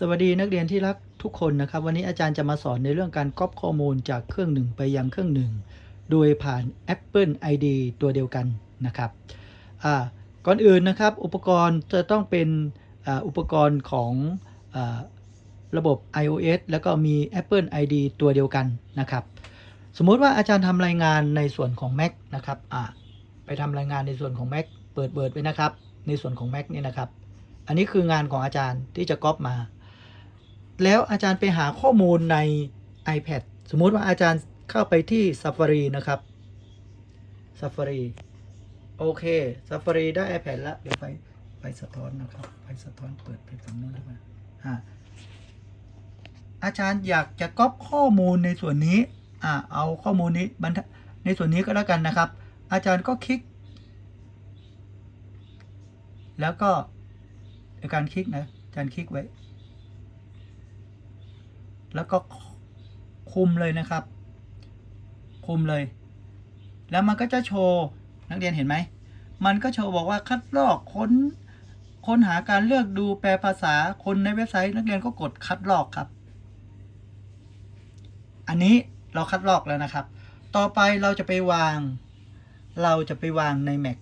สวัสดีนักเรียนที่รักทุกคนนะครับ วันนี้อาจารย์จะมาสอนในเรื่องการก๊อปข้อมูลจากเครื่องหนึ่งไปยังเครื่องหนึ่ง โดยผ่าน Apple ID ตัวเดียวกันนะครับก่อนอื่นนะครับ อุปกรณ์จะต้องเป็นออุปกรณ์ของอระบบ iOS แล้วก็มี Apple ID ตัวเดียวกันนะครับ สมมุติว่าอาจารย์ทำรายงานในส่วนของ Mac นะครับไปทำรายงานในส่วนของ Mac เปิดเปิดไปนะครับ ในส่วนของ Mac นี่นะครับ อันนี้คืองานของอาจารย์ที่จะก๊อปมา แล้วอาจารย์ไปหาข้อมูลใน iPad สมมุติว่าอาจารย์เข้าไปที่ Safari นะครับ Safari โอเค Safari ได้ iPad แล้ว เดี๋ยวไฟไฟสะท้อนนะครับ ไฟสะท้อนเปิดไปตรงนู้นแล้วมาอ่าอาจารย์อยากจะก๊อปข้อมูลในส่วนนี้อ่าเอาข้อมูลนี้บรรทในส่วนนี้ก็แล้วกันนะครับ อาจารย์ก็คลิก แล้วก็การคลิกนะอาจารย์คลิกไว้ แล้วก็คุมเลยนะครับ คุมเลย แล้วมันก็จะโชว์นักเรียนเห็นไหม มันก็โชว์บอกว่าคัดลอกค้นค้นหาการเลือกดูแปลภาษาคนในเว็บไซต์ นักเรียนก็กดคัดลอกครับ อันนี้เราคัดลอกแล้วนะครับ ต่อไปเราจะไปวาง เราจะไปวางใน Mac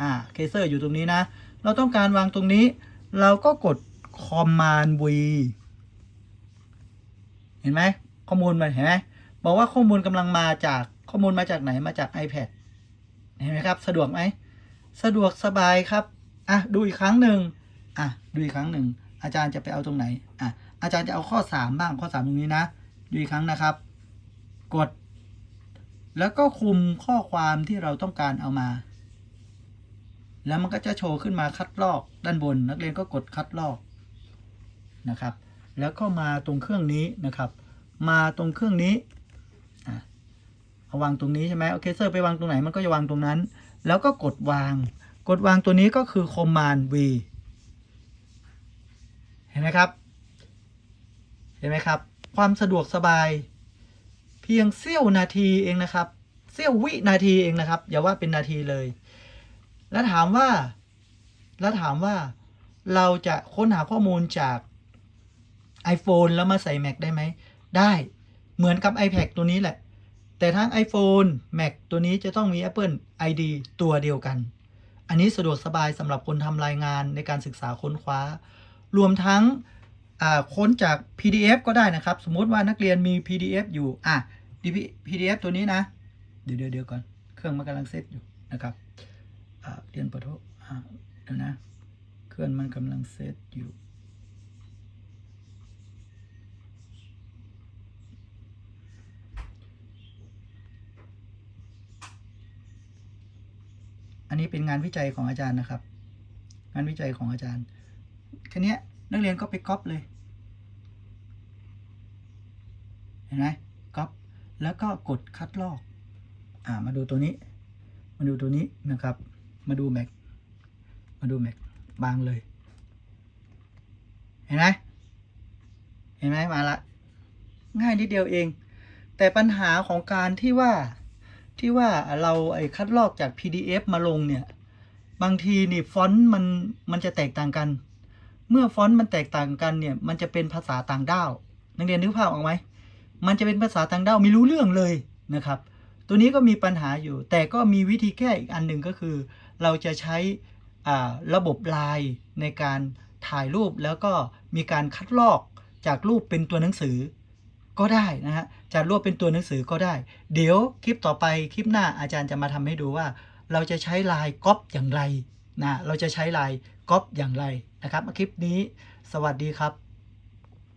อ่าเคเซอร์อยู่ตรงนี้นะ เราต้องการวางตรงนี้ เราก็กด Command V เห็นไหมข้อมูลมันเห็นไหมบอกว่าข้อมูลกำลังมาจากข้อมูลมาจากไหนมาจาก iPad เห็นไหมครับ สะดวกไหมสะดวกสบายครับอะดูอีกครั้งหนึ่งอะดูอีกครั้งหนึ่งอาจารย์จะไปเอาตรงไหนอะอาจารย์จะเอาข้อ 3 บ้างข้อ 3 ตรงนี้นะ ดูอีกครั้งนะครับ กด แล้วก็คุมข้อความที่เราต้องการเอามา แล้วมันก็จะโชว์ขึ้นมาคัดลอกด้านบน นักเรียนก็กดคัดลอกนะครับ แล้วก็มาตรงเครื่องนี้นะครับ มาตรงเครื่องนี้เอาวางตรงนี้ใช่ไหมโอเคเซอร์ไปวางตรงไหนมันก็จะวางตรงนั้น แล้วก็กดวาง กดวางตัวนี้ก็คือ Command V เห็นไหมครับ เห็นไหมครับ ความสะดวกสบาย เพียงเสี้ยวนาทีเองนะครับ เสี้ยววินาทีเองนะครับ อย่าว่าเป็นนาทีเลย แล้วถามว่า แล้วถามว่า เราจะค้นหาข้อมูลจาก iPhone แล้วมาใส่ Mac ได้ไหม ได้เหมือนกับ iPad ตัวนี้แหละ แต่ทั้ง iPhone Mac ตัวนี้จะต้องมี Apple ID ตัวเดียวกัน อันนี้สะดวกสบายสำหรับคนทำรายงานในการศึกษาค้นคว้า รวมทั้งอ่าค้นจาก PDF ก็ได้นะครับ สมมติว่านักเรียนมี PDF อยู่ อะ PDF ตัวนี้นะ เดี๋ยวเดี๋ยวเดี๋ยวก่อน เครื่องมันกำลังเซตอยู่นะครับเรียนปะโทอ่าเดี๋ยวนะ เครื่องมันกำลังเซตอยู่ นี้เป็นงานวิจัยของอาจารย์นะครับ งานวิจัยของอาจารย์แค่เนี้ยนักเรียนก็ไปก๊อปเลย เห็นไหมก๊อปแล้วก็กดคัดลอก อ่ามาดูตัวนี้ มาดูตัวนี้นะครับ มาดูแม็กมาดูแม็กบางเลย เห็นไหมเห็นไหมมาละ ง่ายนิดเดียวเอง แต่ปัญหาของการที่ว่า ที่ว่าเราไอ้คัดลอกจาก PDF มาลงเนี่ย บางทีนี่ฟอนต์มันมันจะแตกต่างกัน เมื่อฟอนต์มันแตกต่างกันเนี่ย มันจะเป็นภาษาต่างด้าว นักเรียนนึกภาพออกไหม มันจะเป็นภาษาต่างด้าวไม่รู้เรื่องเลยนะครับ ตัวนี้ก็มีปัญหาอยู่ แต่ก็มีวิธีแก้อีกอันหนึ่งก็คือ เราจะใช้อ่าระบบลน์ในการถ่ายรูปแล้วก็มีการคัดลอกจากรูปเป็นตัวหนังสือ ก็ได้นะฮะจะรวบเป็นตัวหนังสือก็ได้ เดี๋ยวคลิปต่อไปคลิปหน้าอาจารย์จะมาทำให้ดูว่า เราจะใช้ลายก๊อปอย่างไรนะเราจะใช้ลายก๊อปอย่างไรนะครับคลิปนี้ สวัสดีครับ